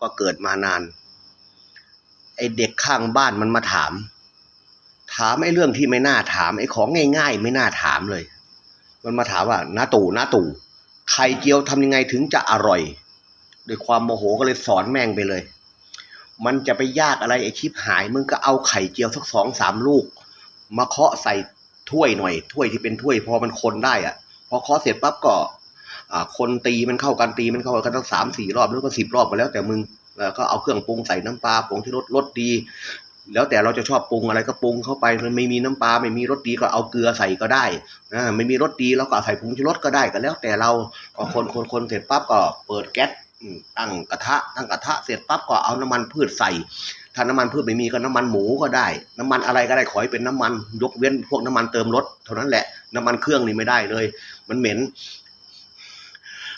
ก็เกิดมานาน ไอเด็กข้างบ้านมันมาถาม ถามไอเรื่องที่ไม่น่าถามไอของง่ายๆ ไม่น่าถามเลย มันมาถามว่าน้าตู่น้าตู่ไข่เจียวทำยังไงถึงจะอร่อยด้วยความโมโหก็เลยสอนแม่งไปเลย มันจะไปยากอะไรไอชิปหายมึงก็เอาไข่เจียวสักสองสามลูก มาเคาะใส่ถ้วยหน่อย ถ้วยที่เป็นถ้วยพอมันคนได้อะพอเคาะเสร็จปั๊บก็ คนตีมันเข้ากันตีมันเข้ากันตั้งสามสี่รอบหรือก็สิบรอบก็แล้ว แต่มึงแล้วก็เอาเครื่องปรุงใส่น้ำปลาปรุงที่รสรสดี แล้วแต่เราจะชอบปรุงอะไรก็ปรุงเข้าไปมันไม่มีน้ำปลาไม่มีรสดีก็เอาเกลือใส่ก็ได้อ่าไม่มีรสดีแล้วก็ใส่ผงชูรสก็ได้ก็แล้ว แต่เราก็คนคนคนเสร็จปั๊บก็เปิดแก๊สตั้งกระทะตั้งกระทะเสร็จปั๊บก็เอาน้ำมันพืชใส่ถ้าน้ำมันพืชไม่มีก็น้ำมันหมูก็ได้ น้ำมันอะไรก็ได้ขอให้เป็นน้ำมันยกเว้นพวกน้ำมันเติมรถเท่านั้นแหละน้ำมันเครื่องนี่ไม่ได้เลย มันเหม็น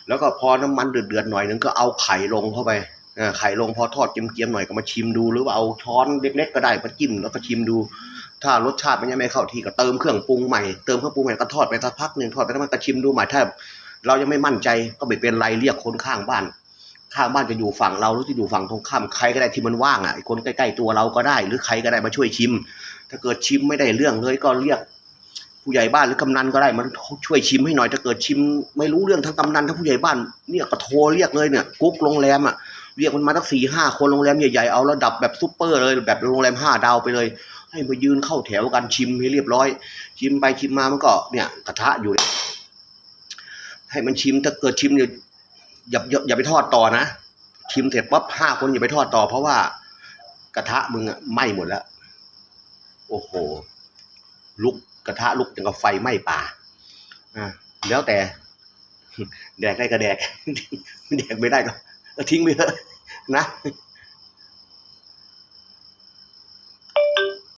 แล้วก็พอน้ำมันเดือดๆหน่อยนึงก็เอาไข่ลงเข้าไปไข่ลงพอทอดเจียมๆหน่อยก็มาชิมดู หรือว่าเอาช้อนเล็กๆก็ได้มาจิ้มแล้วก็ชิมดู ถ้ารสชาติมันยังไม่เข้าที่ก็เติมเครื่องปรุงใหม่เติมเครื่องปรุงใหม่ก็ทอดไปสักพักหนึ่งทอดไปแล้วมันก็ชิมดูใหม่ถ้าเรายังไม่มั่นใจก็ไม่เป็นไรเรียกคนข้างบ้าน ข้างบ้านจะอยู่ฝั่งเราหรือจะอยู่ฝั่งตรงข้ามใครก็ได้ที่มันว่างอะคนใกล้ๆตัวเราก็ได้ หรือใครก็ได้มาช่วยชิม ถ้าเกิดชิมไม่ได้เรื่องเลยก็เรียก ผู้ใหญ่บ้านหรือกำนันก็ได้มันช่วยชิมให้หน่อยถ้าเกิดชิม ไม่รู้เรื่องทั้งกำนันทั้งผู้ใหญ่บ้านเนี่ยก็โทรเรียกเลยเนี่ยกุ๊กโรงแรมอะเรียกมันมาตั้งสี่ห้าคนโรงแรมใหญ่ๆเอาระดับแบบซุปเปอร์เลยแบบโรงแรมห้าดาวไปเลย ให้มายืนเข้าแถวกันชิมให้เรียบร้อย ชิมไปชิมมามันก็เนี่ยกระทะอยู่ ให้มันชิมถ้าเกิดชิมเนี่ยอย่าอย่าอย่าไปทอดต่อนะชิมเสร็จปั๊บห้าคนอย่าไปทอดต่อ เพราะว่ากระทะมึงอะไหม้หมดแล้วโอ้โห ลุกกระทะลุกอย่างกับไฟไหม้ป่าอ่าแล้วแต่ แดกได้ก็แดกแดกไม่ได้ก็ก็ทิ้งไปเถอะนะ